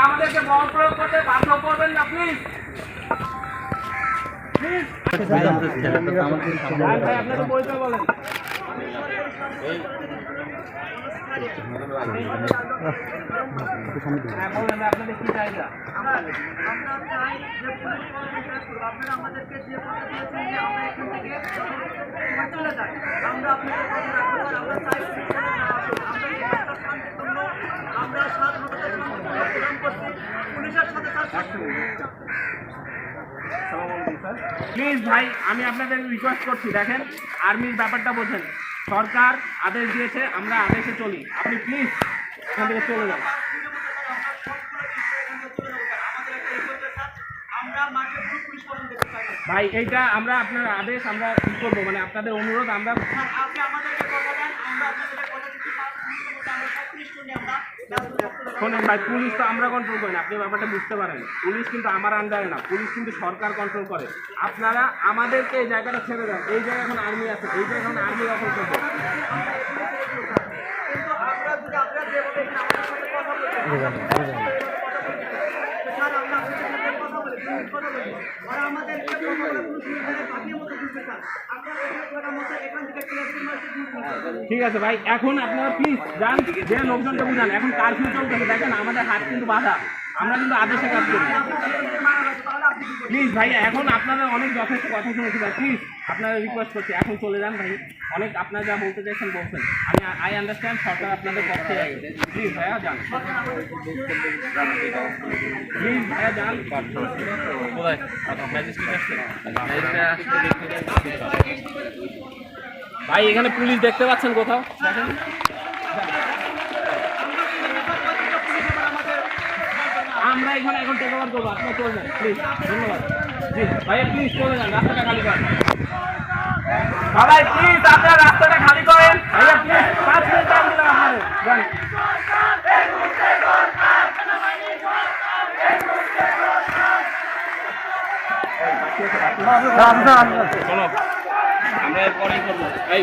আমাদেরকে বল প্রয়োগ করতে বাধ্য করবেন না প্লিজ ভাই আপনাদের পরিচয় বলেন হ্যাঁ বলেন আপনাদের কি চাহিদা আমরা চাই যে পুলিশ প্রশাসন আপনারা আমাদেরকে যে কথা দিয়েছেন যে আমরা এখান থেকে এবার চলে যাই আমরা আপনাদের কথা রাখব আর আমরা চাই পুলিশ প্রশাসন আসুক। আমরা এই একটা শান্তিপূর্ণ আমরা স্বাধীনতার শান্তিপূর্ণ প্রদান করছি পুলিশের সাথে তার শান্তি প্লিজ ভাই, আমি আপনাদের রিকোয়েস্ট করছি, দেখেন আর্মির ব্যাপারটা বোঝেন। সরকার আদেশ দিয়েছে, আমরা আদেশে চলি। আপনি প্লিজ এখান থেকে চলে যান। ভাই, এইটা আমরা আপনার আদেশ, আমরা কি করব? মানে আপনাদের অনুরোধ আমরা শোনেন ভাই, পুলিশ তো আমরা কন্ট্রোল করি না, আপনি ব্যাপারটা বুঝতে পারেন। পুলিশ কিন্তু আমার আন্ডারে না, পুলিশ কিন্তু সরকার কন্ট্রোল করে। আপনারা আমাদেরকে এই জায়গাটা ছেড়ে দেন, এই জায়গায় এখন আর্মি আছে, এই জায়গায় এখন আর্মি দখল করবে। আমাদের ঠিক আছে ভাই, এখন আপনারা প্লিজ যান, যে লোকজনকে বুঝান। এখন কারফিউ চলতেছে, দেখেন আমাদের হাত কিন্তু বাধা। আমরা কিন্তু আদেশে কাজ করি। প্লিজ ভাই এখন আপনারা অনেক যথেষ্ট কথা শুনেছি ভাই। প্লিজ আপনারা রিকোয়েস্ট করছি। এখন চলে যান ভাই। অনেক আপনারা যা বলতে চাইছেন বলছেন। আমি আই আন্ডারস্ট্যান্ড সরকার আপনাদের পক্ষে প্লিজ ভাইয়া, যান। প্লিজ ভাইয়া, যান। ভাই, এখানে পুলিশ দেখতে পাচ্ছেন কোথাও? এখানে এখন টেক ওভার করব আপনার চলবেন প্লিজ ধন্যবাদ। জি ভাইয়া প্লিজ চলে যান রাস্তাটা খালি করেন। বাবাই প্লিজ আপনারা রাস্তাটা খালি করেন। ভাইয়া প্লিজ পাঁচ মিনিট টাইম দিলাম আপনাদের যান। আমরা এরপরেই করব। এই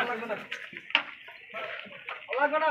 লাগবে না লাগবে না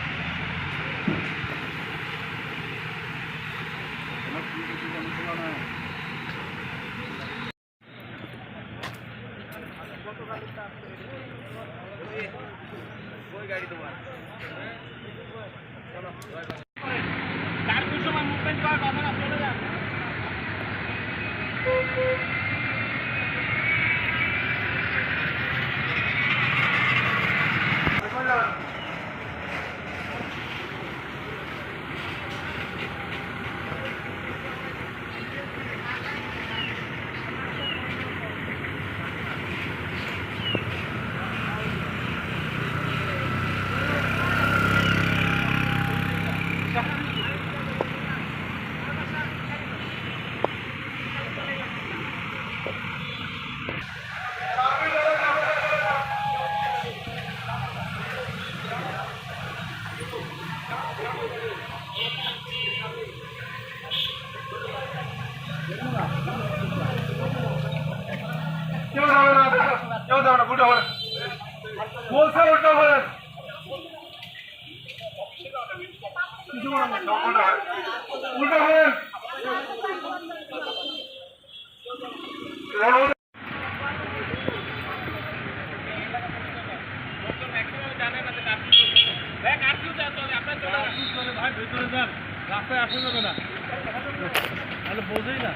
কারফিউ সময় মুভমেন্ট করার কথা না চলে যান। যাবে না উল্টো হবেন বলছে উল্টো হবেন উল্টো হবেন রাস্তায় আসা যাবে না। তাহলে বোঝেই না।